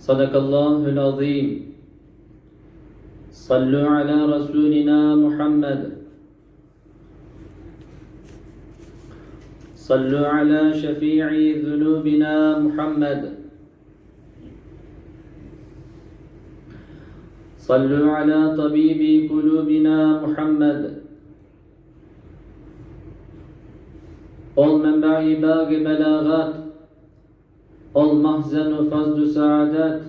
صدق الله العظيم صلوا على رسولنا محمد صلوا على شفيع ذنوبنا محمد صلوا على طبيب قلوبنا محمد ol menba'i bagi belagat ol mahzenu fazlu saadet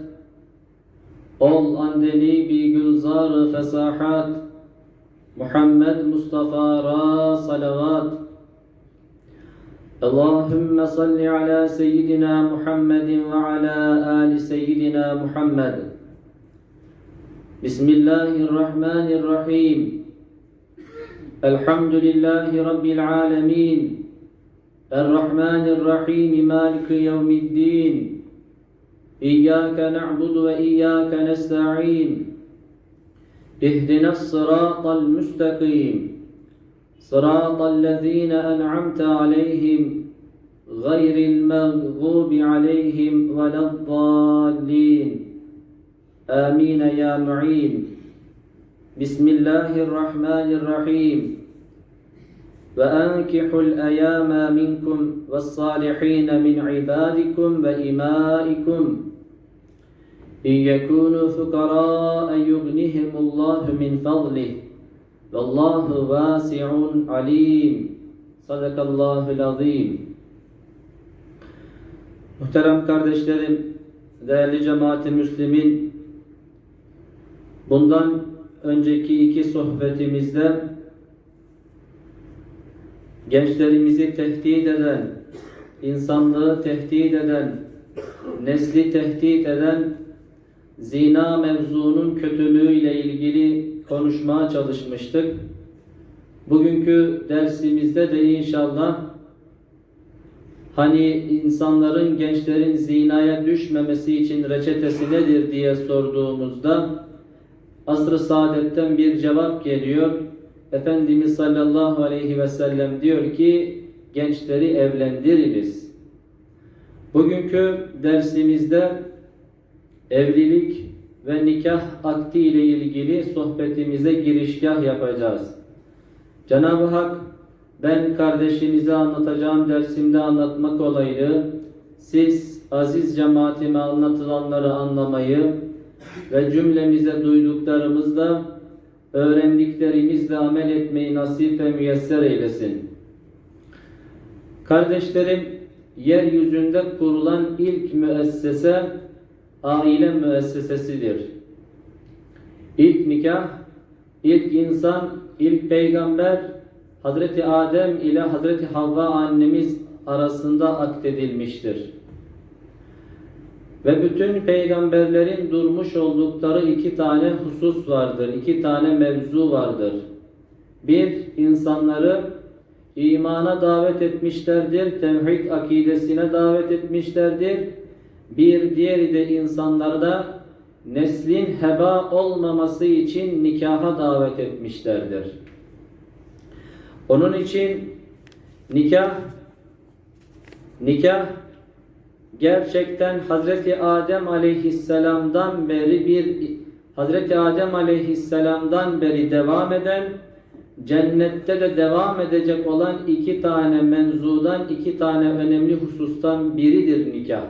ol andeni bi gülzar fesahat Muhammed Mustafa ra salavat اللهم صل على سيدنا محمد وعلى آل سيدنا محمد بسم الله الرحمن الرحيم الحمد لله رب العالمين الرحمن الرحيم مالك يوم الدين إياك نعبد وإياك نستعين اهدنا الصراط المستقيم صراط الذين أنعمت عليهم غير المغضوب عليهم ولا الضالين. آمين يا معين. بسم الله الرحمن الرحيم. وأنكحوا الأيام منكم والصالحين من عبادكم وإمائكم إن يكونوا فقراء يغنهم الله من فضله والله واسع عليم صدق الله العظيم Muhterem kardeşlerim, değerli cemaati Müslümin, bundan önceki iki sohbetimizde gençlerimizi tehdit eden, insanlığı tehdit eden, nesli tehdit eden zina mevzunun kötülüğüyle ilgili konuşmaya çalışmıştık. Bugünkü dersimizde de inşallah hani insanların, gençlerin zinaya düşmemesi için reçetesi nedir diye sorduğumuzda asr-ı saadetten bir cevap geliyor. Efendimiz sallallahu aleyhi ve sellem diyor ki gençleri evlendiriniz. Bugünkü dersimizde evlilik ve nikah akdi ile ilgili sohbetimize girişgah yapacağız. Cenab-ı Hak ben kardeşinize anlatacağım dersimde anlatmak olaydı. Siz aziz cemaatime anlatılanları anlamayı ve cümlemize duyduklarımızda öğrendiklerimizle amel etmeyi nasip ve müyesser eylesin. Kardeşlerim, yeryüzünde kurulan ilk müessese aile müessesesidir. İlk nikah, ilk insan, ilk peygamber Hazreti Adem ile Hazreti Havva annemiz arasında akdedilmiştir. Ve bütün peygamberlerin durmuş oldukları iki tane husus vardır, iki tane mevzu vardır. Bir, insanları imana davet etmişlerdir, tevhid akidesine davet etmişlerdir. Bir diğeri de insanları da neslin heba olmaması için nikaha davet etmişlerdir. Onun için nikah nikah gerçekten Hazreti Adem aleyhisselamdan beri bir Hazreti Adem aleyhisselamdan beri devam eden cennette de devam edecek olan iki tane menzudan iki tane önemli husustan biridir nikah.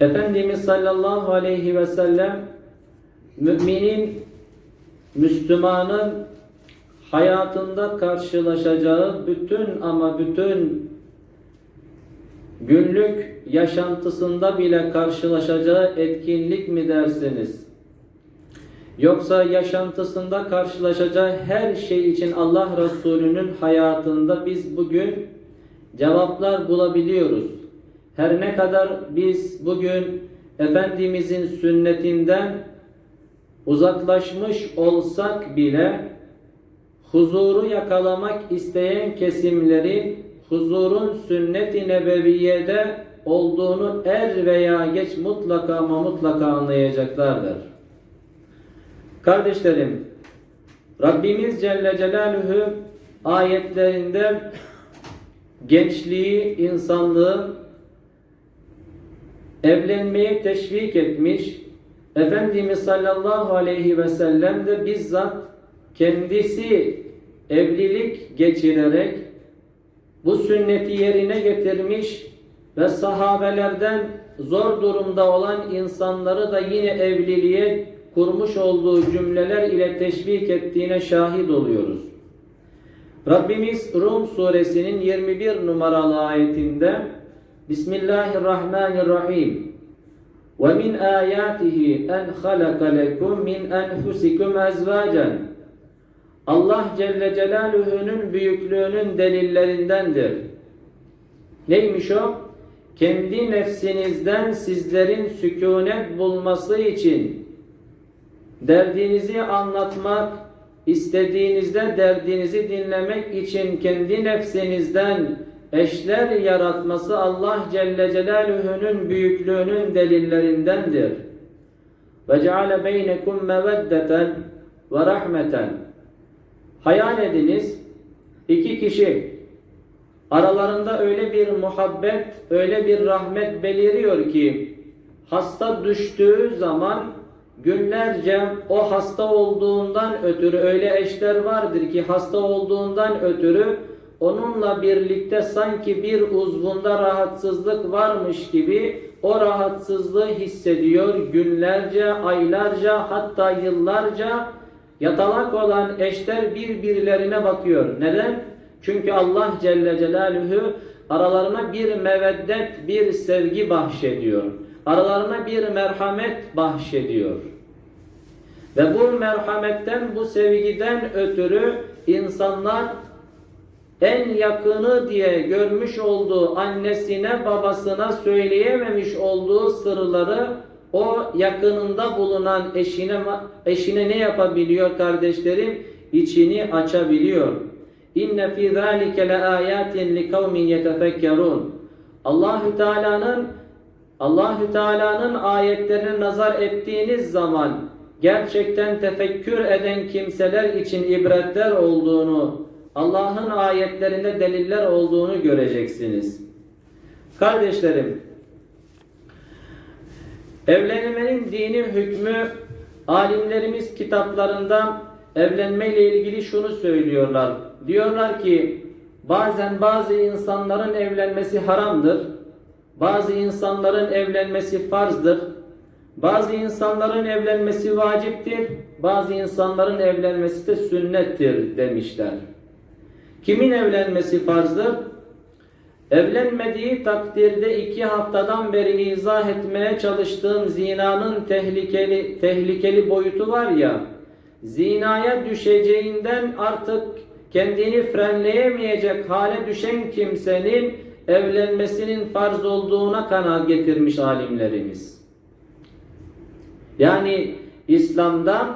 Efendimiz sallallahu aleyhi ve sellem müminin Müslümanın hayatında karşılaşacağı bütün ama bütün günlük yaşantısında bile karşılaşacağı etkinlik mi dersiniz? Yoksa yaşantısında karşılaşacağı her şey için Allah Resulü'nün hayatında biz bugün cevaplar bulabiliyoruz. Her ne kadar biz bugün Efendimizin sünnetinden uzaklaşmış olsak bile huzuru yakalamak isteyen kesimlerin huzurun sünnet-i nebeviyede olduğunu er veya geç mutlaka ama mutlaka anlayacaklardır. Kardeşlerim, Rabbimiz Celle Celaluhu ayetlerinde gençliği, insanlığı evlenmeye teşvik etmiş. Efendimiz sallallahu aleyhi ve sellem de bizzat kendisi evlilik geçirerek bu sünneti yerine getirmiş ve sahabelerden zor durumda olan insanları da yine evliliğe kurmuş olduğu cümleler ile teşvik ettiğine şahit oluyoruz. Rabbimiz Rum suresinin 21 numaralı ayetinde Bismillahirrahmanirrahim min ayatihi en halaka lekum min enfusikum ezvacen Allah Celle Celaluhu'nun büyüklüğünün delillerindendir. Neymiş o? Kendi nefsinizden sizlerin sükunet bulması için derdinizi anlatmak, istediğinizde derdinizi dinlemek için kendi nefsinizden eşler yaratması Allah Celle Celaluhu'nun büyüklüğünün delillerindendir. Ve ceale beynekum meveddeten ve rahmeten. Hayal ediniz iki kişi aralarında öyle bir muhabbet, öyle bir rahmet beliriyor ki hasta düştüğü zaman günlerce o hasta olduğundan ötürü öyle eşler vardır ki hasta olduğundan ötürü onunla birlikte sanki bir uzvunda rahatsızlık varmış gibi o rahatsızlığı hissediyor günlerce, aylarca hatta yıllarca yatalak olan eşler birbirlerine bakıyor. Neden? Çünkü Allah Celle Celaluhu aralarına bir meveddet, bir sevgi bahşediyor. Aralarına bir merhamet bahşediyor. Ve bu merhametten, bu sevgiden ötürü insanlar en yakını diye görmüş olduğu annesine babasına söyleyememiş olduğu sırları o yakınında bulunan eşine eşine ne yapabiliyor kardeşlerim? İçini açabiliyor. İnne fi zalike laayatin likavmin yetefekkerun. Allahü Teala'nın Allahü Teala'nın ayetlerine nazar ettiğiniz zaman gerçekten tefekkür eden kimseler için ibretler olduğunu, Allah'ın ayetlerinde deliller olduğunu göreceksiniz. Kardeşlerim, evlenmenin dini hükmü alimlerimiz kitaplarında evlenmeyle ilgili şunu söylüyorlar. Diyorlar ki bazen bazı insanların evlenmesi haramdır. Bazı insanların evlenmesi farzdır. Bazı insanların evlenmesi vaciptir. Bazı insanların evlenmesi de sünnettir demişler. Kimin evlenmesi farzdır? Evlenmediği takdirde iki haftadan beri izah etmeye çalıştığım zinanın tehlikeli tehlikeli boyutu var ya, zinaya düşeceğinden artık kendini frenleyemeyecek hale düşen kimsenin evlenmesinin farz olduğuna kanaat getirmiş alimlerimiz. Yani İslam'da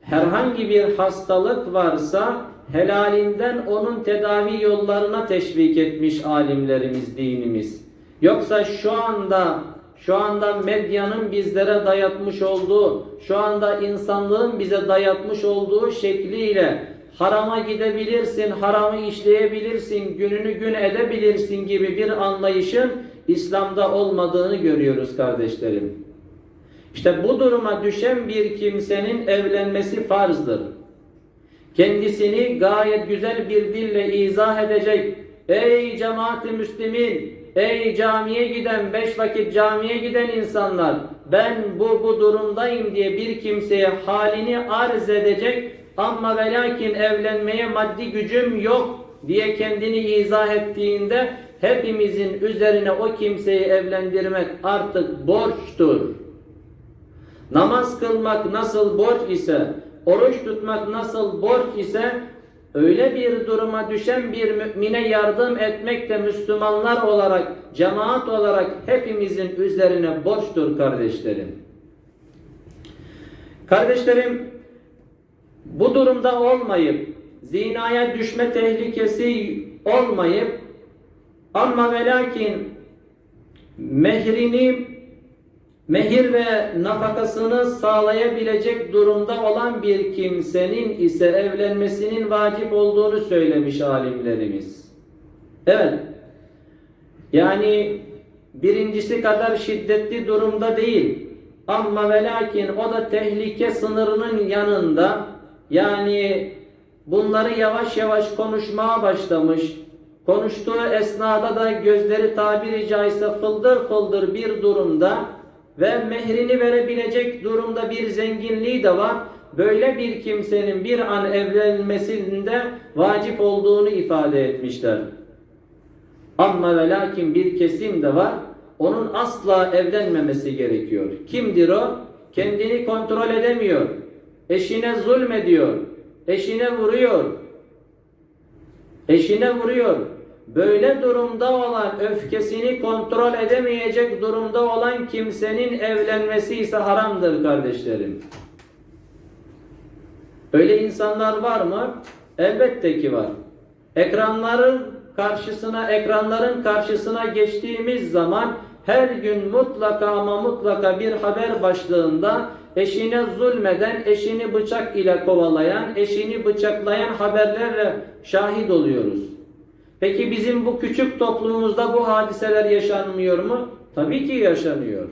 herhangi bir hastalık varsa helalinden onun tedavi yollarına teşvik etmiş alimlerimiz, dinimiz. Yoksa şu anda şu anda medyanın bizlere dayatmış olduğu, şu anda insanlığın bize dayatmış olduğu şekliyle harama gidebilirsin, haramı işleyebilirsin, gününü gün edebilirsin gibi bir anlayışın İslam'da olmadığını görüyoruz kardeşlerim. İşte bu duruma düşen bir kimsenin evlenmesi farzdır. Kendisini gayet güzel bir dille izah edecek. Ey cemaati müslimin, ey camiye giden, beş vakit camiye giden insanlar, ben bu bu durumdayım diye bir kimseye halini arz edecek ama ve lakin evlenmeye maddi gücüm yok diye kendini izah ettiğinde hepimizin üzerine o kimseyi evlendirmek artık borçtur. Namaz kılmak nasıl borç ise, oruç tutmak nasıl borç ise öyle bir duruma düşen bir mümine yardım etmek de Müslümanlar olarak, cemaat olarak hepimizin üzerine borçtur kardeşlerim. Kardeşlerim, bu durumda olmayıp, zinaya düşme tehlikesi olmayıp, ama ve lakin mehrini mehir ve nafakasını sağlayabilecek durumda olan bir kimsenin ise evlenmesinin vacip olduğunu söylemiş alimlerimiz. Evet. Yani birincisi kadar şiddetli durumda değil. Ama ve lakin o da tehlike sınırının yanında yani bunları yavaş yavaş konuşmaya başlamış. Konuştuğu esnada da gözleri tabiri caizse fıldır fıldır bir durumda ve mehrini verebilecek durumda bir zenginliği de var. Böyle bir kimsenin bir an evlenmesinde vacip olduğunu ifade etmişler. Ama ve lakin bir kesim de var. Onun asla evlenmemesi gerekiyor. Kimdir o? Kendini kontrol edemiyor. Eşine zulmediyor. Eşine vuruyor. Eşine vuruyor. Böyle durumda olan öfkesini kontrol edemeyecek durumda olan kimsenin evlenmesi ise haramdır kardeşlerim. Öyle insanlar var mı? Elbette ki var. Ekranların karşısına, ekranların karşısına geçtiğimiz zaman her gün mutlaka ama mutlaka bir haber başlığında eşine zulmeden, eşini bıçak ile kovalayan, eşini bıçaklayan haberlerle şahit oluyoruz. Peki bizim bu küçük toplumumuzda bu hadiseler yaşanmıyor mu? Tabii ki yaşanıyor.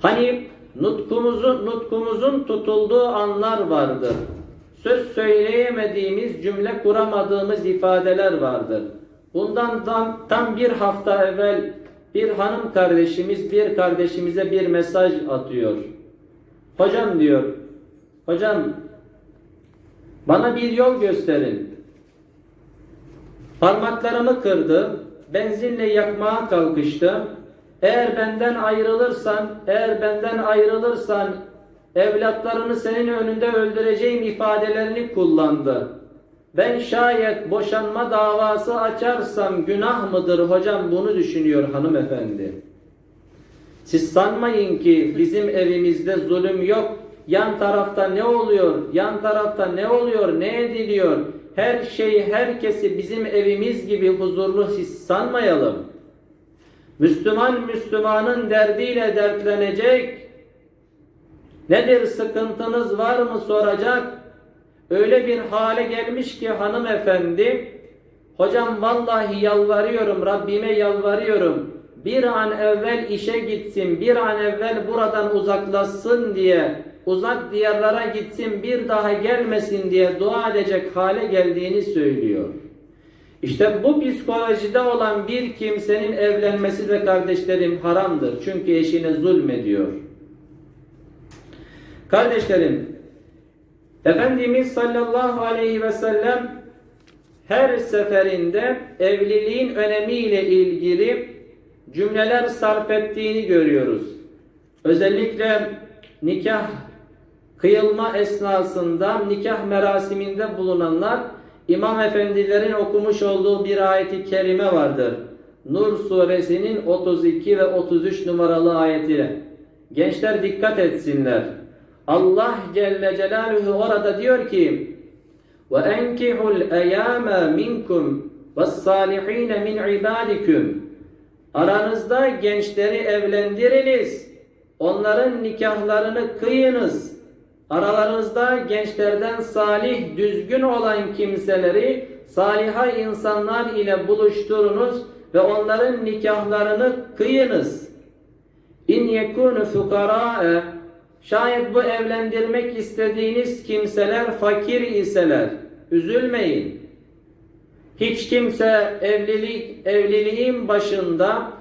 Hani nutkumuzun, nutkumuzun tutulduğu anlar vardır. Söz söyleyemediğimiz, cümle kuramadığımız ifadeler vardır. Bundan tam, tam bir hafta evvel bir hanım kardeşimiz bir kardeşimize bir mesaj atıyor. Hocam diyor, hocam bana bir yol gösterin. Parmaklarımı kırdı, benzinle yakmaya kalkıştı. Eğer benden ayrılırsan, eğer benden ayrılırsan evlatlarını senin önünde öldüreceğim ifadelerini kullandı. Ben şayet boşanma davası açarsam günah mıdır hocam bunu düşünüyor hanımefendi. Siz sanmayın ki bizim evimizde zulüm yok. Yan tarafta ne oluyor? Yan tarafta ne oluyor? Ne ediliyor? Her şeyi, herkesi bizim evimiz gibi huzurlu sanmayalım. Müslüman Müslümanın derdiyle dertlenecek. Nedir sıkıntınız var mı soracak. Öyle bir hale gelmiş ki hanımefendi hocam vallahi yalvarıyorum Rabbime yalvarıyorum. Bir an evvel işe gitsin, bir an evvel buradan uzaklaşsın diye, uzak diyarlara gitsin, bir daha gelmesin diye dua edecek hale geldiğini söylüyor. İşte bu psikolojide olan bir kimsenin evlenmesi de kardeşlerim haramdır. Çünkü eşine zulmediyor. Kardeşlerim, Efendimiz sallallahu aleyhi ve sellem her seferinde evliliğin önemiyle ilgili cümleler sarf ettiğini görüyoruz. Özellikle nikah kıyılma esnasında nikah merasiminde bulunanlar İmam efendilerin okumuş olduğu bir ayeti kerime vardır. Nur suresinin 32 ve 33 numaralı ayeti. Gençler dikkat etsinler. Allah Celle Celaluhu orada diyor ki وَاَنْكِحُ الْاَيَامَ مِنْكُمْ وَالصَّالِح۪ينَ مِنْ عِبَادِكُمْ Aranızda gençleri evlendiriniz. Onların nikahlarını kıyınız. Aralarınızda gençlerden salih, düzgün olan kimseleri saliha insanlar ile buluşturunuz ve onların nikahlarını kıyınız. İn yekunu fukara'e Şayet bu evlendirmek istediğiniz kimseler fakir iseler, üzülmeyin. Hiç kimse evlilik evliliğin başında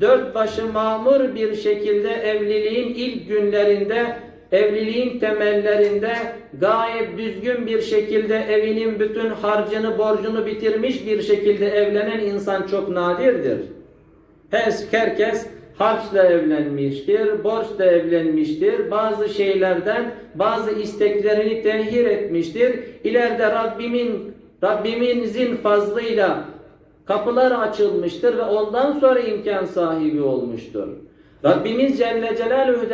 dört başı mamur bir şekilde evliliğin ilk günlerinde evliliğin temellerinde gayet düzgün bir şekilde evinin bütün harcını borcunu bitirmiş bir şekilde evlenen insan çok nadirdir. Herkes harçla evlenmiştir, borçla evlenmiştir, bazı şeylerden bazı isteklerini tenhir etmiştir. İleride Rabbimin Rabbimizin fazlıyla kapılar açılmıştır ve ondan sonra imkan sahibi olmuştur. Rabbimiz Celle Celaluhu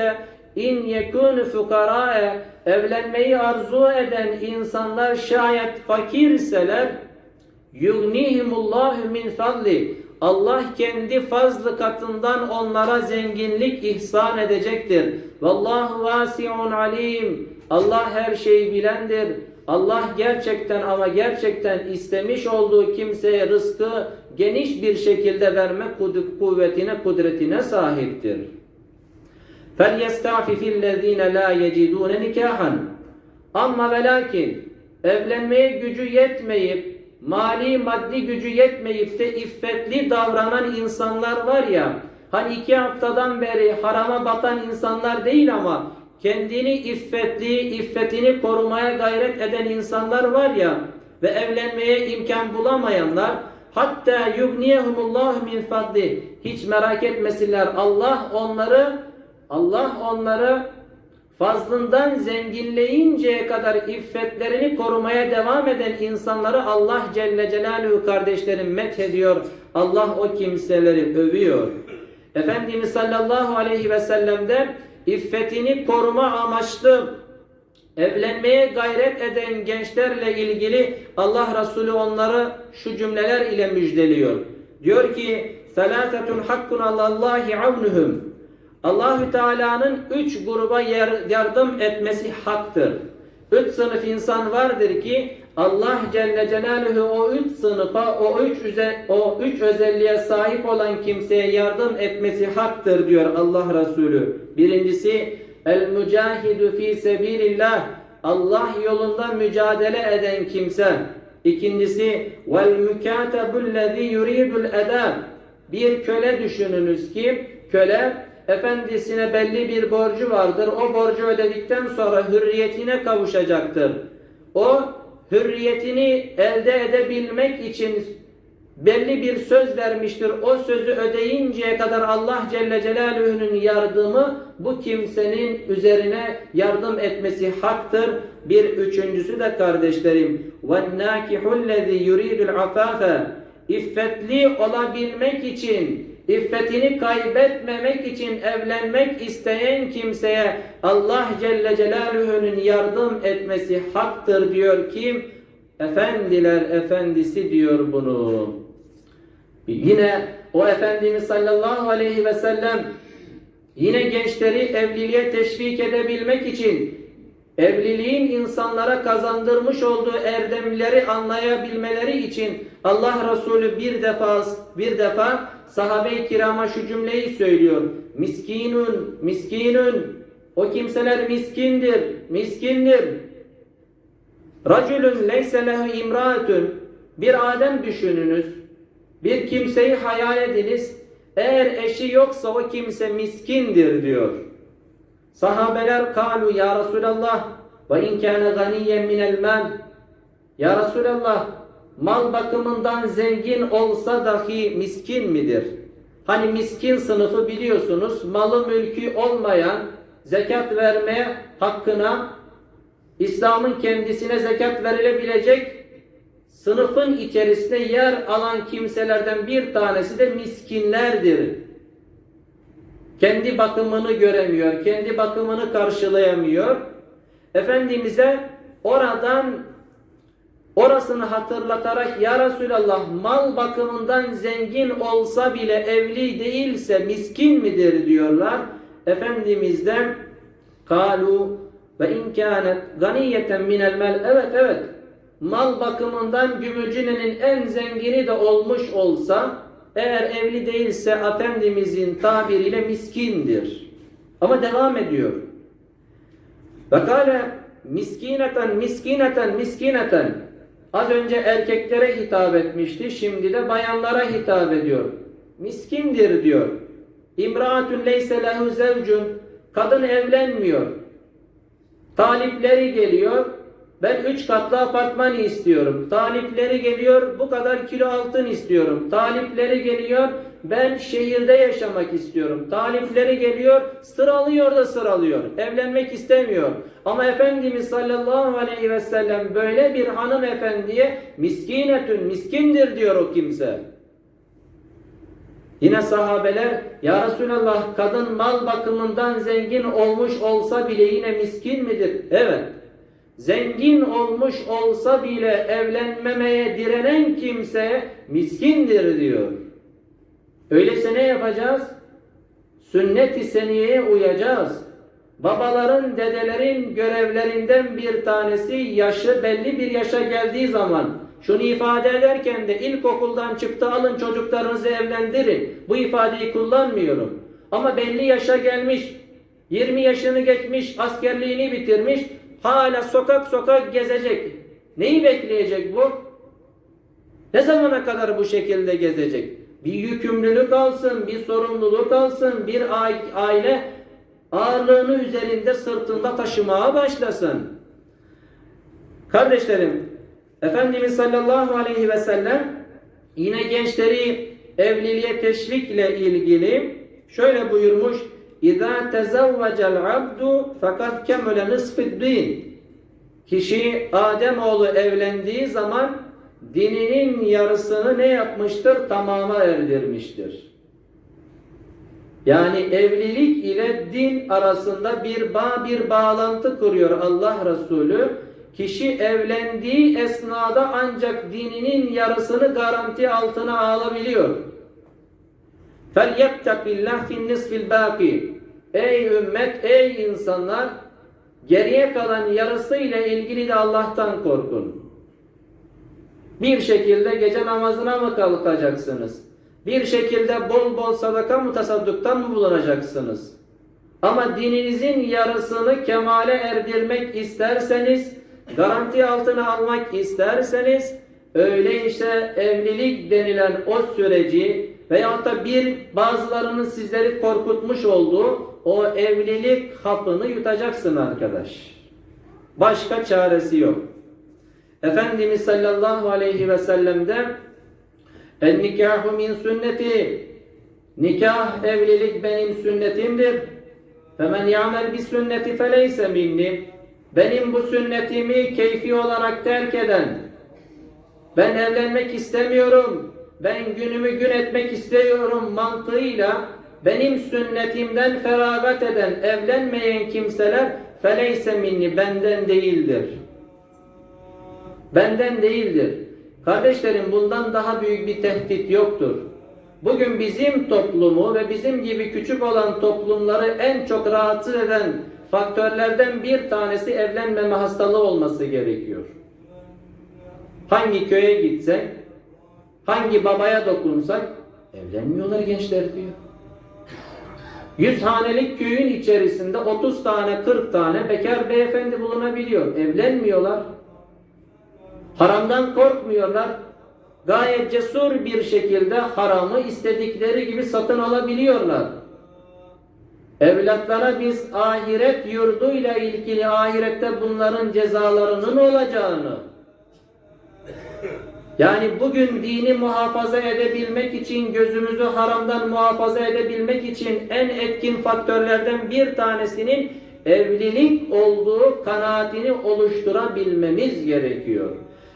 in yekunu fukara'e evlenmeyi arzu eden insanlar şayet fakirseler yugnihimullahu min fadli Allah kendi fazlı katından onlara zenginlik ihsan edecektir. Vallahu vasiun alim. Allah her şeyi bilendir. Allah gerçekten ama gerçekten istemiş olduğu kimseye rızkı geniş bir şekilde verme kuvvetine, kudretine sahiptir. فَلْيَسْتَعْفِفِ الَّذ۪ينَ لَا يَجِدُونَ نِكَاحًا Ama ve lakin evlenmeye gücü yetmeyip, mali maddi gücü yetmeyip de iffetli davranan insanlar var ya, hani iki haftadan beri harama batan insanlar değil ama kendini iffetli, iffetini korumaya gayret eden insanlar var ya ve evlenmeye imkan bulamayanlar hatta yugniyehumullahu min fadli hiç merak etmesinler Allah onları Allah onları fazlından zenginleyinceye kadar iffetlerini korumaya devam eden insanları Allah Celle Celaluhu kardeşlerim methediyor. Allah o kimseleri övüyor. Efendimiz sallallahu aleyhi ve sellem'de iffetini koruma amaçlı evlenmeye gayret eden gençlerle ilgili Allah Resulü onları şu cümleler ile müjdeliyor. Diyor ki: "Selasetun hakkun alallahi avnuhum." Allahü Teala'nın üç gruba yardım etmesi haktır. Üç sınıf insan vardır ki Allah Celle Celaluhu o üç sınıfa, o üç, üze- o üç özelliğe sahip olan kimseye yardım etmesi haktır diyor Allah Resulü. Birincisi el mücahidu fi sebilillah Allah yolunda mücadele eden kimse. İkincisi vel mükatabullezî yuridul edab bir köle düşününüz ki köle efendisine belli bir borcu vardır. O borcu ödedikten sonra hürriyetine kavuşacaktır. O hürriyetini elde edebilmek için belli bir söz vermiştir. O sözü ödeyinceye kadar Allah Celle Celaluhu'nun yardımı bu kimsenin üzerine yardım etmesi haktır. Bir üçüncüsü de kardeşlerim. وَالنَّاكِحُ الَّذ۪ي يُرِيدُ الْعَفَافَ İffetli olabilmek için, iffetini kaybetmemek için evlenmek isteyen kimseye Allah Celle Celaluhu'nun yardım etmesi haktır diyor kim? Efendiler efendisi diyor bunu. Yine o Efendimiz sallallahu aleyhi ve sellem yine gençleri evliliğe teşvik edebilmek için evliliğin insanlara kazandırmış olduğu erdemleri anlayabilmeleri için Allah Resulü bir defa bir defa sahabe-i kirama şu cümleyi söylüyor. Miskinun, miskinun. O kimseler miskindir, miskindir. Racülün leyse lehu imraatun. Bir Adem düşününüz. Bir kimseyi hayal ediniz. Eğer eşi yoksa o kimse miskindir diyor. Sahabeler kalu ya Resulallah ve in kana ganiyen minel mal. Ya Resulallah mal bakımından zengin olsa dahi miskin midir? Hani miskin sınıfı biliyorsunuz malı mülkü olmayan zekat vermeye hakkına İslam'ın kendisine zekat verilebilecek sınıfın içerisinde yer alan kimselerden bir tanesi de miskinlerdir. Kendi bakımını göremiyor, kendi bakımını karşılayamıyor. Efendimiz'e oradan orasını hatırlatarak ya Resulallah mal bakımından zengin olsa bile evli değilse miskin midir diyorlar. Efendimiz'den kalu ve in kânet ganiyeten minel mal evet evet mal bakımından Gümülcine'nin en zengini de olmuş olsa eğer evli değilse Efendimizin tabiriyle miskindir. Ama devam ediyor. Ve kâle miskineten miskineten miskineten az önce erkeklere hitap etmişti şimdi de bayanlara hitap ediyor. Miskindir diyor. İmraatun leyse lehu zevcun kadın evlenmiyor. Talipleri geliyor. Ben üç katlı apartman istiyorum. Talipleri geliyor. Bu kadar kilo altın istiyorum. Talipleri geliyor. Ben şehirde yaşamak istiyorum. Talipleri geliyor, sıralıyor da sıralıyor. Evlenmek istemiyor. Ama Efendimiz sallallahu aleyhi ve sellem böyle bir hanımefendiye miskinetün, miskindir diyor o kimse. Yine sahabeler ya Resulallah kadın mal bakımından zengin olmuş olsa bile yine miskin midir? Evet. Zengin olmuş olsa bile evlenmemeye direnen kimse miskindir diyor. Öyleyse ne yapacağız? Sünnet-i seniyeye uyacağız. Babaların, dedelerin görevlerinden bir tanesi yaşı belli bir yaşa geldiği zaman şunu ifade ederken de ilkokuldan çıktı alın çocuklarınızı evlendirin. Bu ifadeyi kullanmıyorum. Ama belli yaşa gelmiş, 20 yaşını geçmiş, askerliğini bitirmiş, hala sokak sokak gezecek. Neyi bekleyecek bu? Ne zamana kadar bu şekilde gezecek? Bir yükümlülük alsın, bir sorumluluk alsın, bir aile ağırlığını üzerinde sırtında taşımaya başlasın. Kardeşlerim, Efendimiz sallallahu aleyhi ve sellem yine gençleri evliliğe teşvikle ilgili şöyle buyurmuş. İza tezavvacel abdu fakat kemule nisfid din. Kişi Ademoğlu evlendiği zaman dininin yarısını ne yapmıştır? Tamama erdirmiştir. Yani evlilik ile din arasında bir bağ, bir bağlantı kuruyor Allah Resulü. Kişi evlendiği esnada ancak dininin yarısını garanti altına alabiliyor. فَلْيَتَّقِ اللّٰهِ فِي النِّصْفِ الْبَاقِ Ey ümmet, ey insanlar, geriye kalan yarısıyla ilgili de Allah'tan korkun. Bir şekilde gece namazına mı kalkacaksınız? Bir şekilde bol bol sadaka mı tasadduktan mı bulunacaksınız? Ama dininizin yarısını kemale erdirmek isterseniz, garanti altına almak isterseniz, öyleyse evlilik denilen o süreci veyahut da bir bazılarının sizleri korkutmuş olduğu o evlilik hapını yutacaksın arkadaş. Başka çaresi yok. Efendimiz sallallahu aleyhi ve sellem'de en nikahu min sünneti. Nikah evlilik benim sünnetimdir. Femen ya'mel bi sünneti feleyse minni. Benim bu sünnetimi keyfi olarak terk eden. Ben evlenmek istemiyorum. Ben günümü gün etmek istiyorum. mantığıyla benim sünnetimden feragat eden evlenmeyen kimseler feleyse minni benden değildir. Benden değildir. Kardeşlerim bundan daha büyük bir tehdit yoktur. Bugün bizim toplumu ve bizim gibi küçük olan toplumları en çok rahatsız eden faktörlerden bir tanesi evlenmeme hastalığı olması gerekiyor. Hangi köye gitsek, hangi babaya dokunsak evlenmiyorlar gençler diyor. Yüz hanelik köyün içerisinde 30 tane 40 tane bekar beyefendi bulunabiliyor. Evlenmiyorlar. Haramdan korkmuyorlar. Gayet cesur bir şekilde haramı istedikleri gibi satın alabiliyorlar. Evlatlara biz ahiret yurduyla ilgili ahirette bunların cezalarının olacağını yani bugün dini muhafaza edebilmek için, gözümüzü haramdan muhafaza edebilmek için en etkin faktörlerden bir tanesinin evlilik olduğu kanaatini oluşturabilmemiz gerekiyor.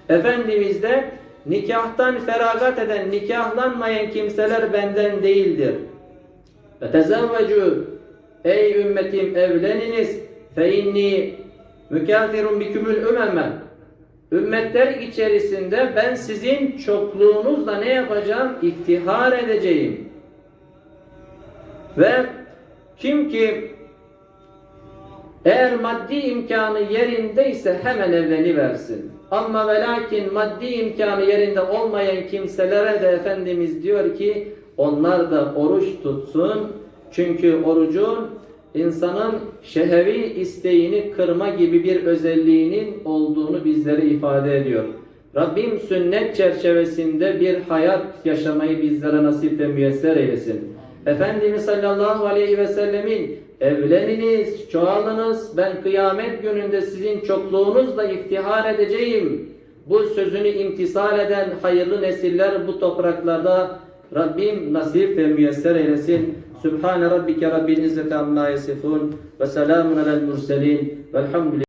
Efendimiz de nikahtan feragat eden, nikahlanmayan kimseler benden değildir. Ve tezevvecu ey ümmetim evleniniz fe inni mükafirun bikümül ümeme ümmetler içerisinde ben sizin çokluğunuzla ne yapacağım? İftihar edeceğim. Ve kim ki eğer maddi imkanı yerindeyse hemen evleniversin. Ama ve maddi imkanı yerinde olmayan kimselere de Efendimiz diyor ki onlar da oruç tutsun. Çünkü orucun insanın şehevi isteğini kırma gibi bir özelliğinin olduğunu bizlere ifade ediyor. Rabbim sünnet çerçevesinde bir hayat yaşamayı bizlere nasip ve müyesser eylesin. Efendimiz sallallahu aleyhi ve sellemin evleniniz, çoğalınız, ben kıyamet gününde sizin çokluğunuzla iftihar edeceğim. Bu sözünü imtisal eden hayırlı nesiller bu topraklarda Rabbim nasip ve müyesser eylesin. Sübhane rabbike rabbil izzeti amma yasifun ve selamun alel murselin velhamdülillah.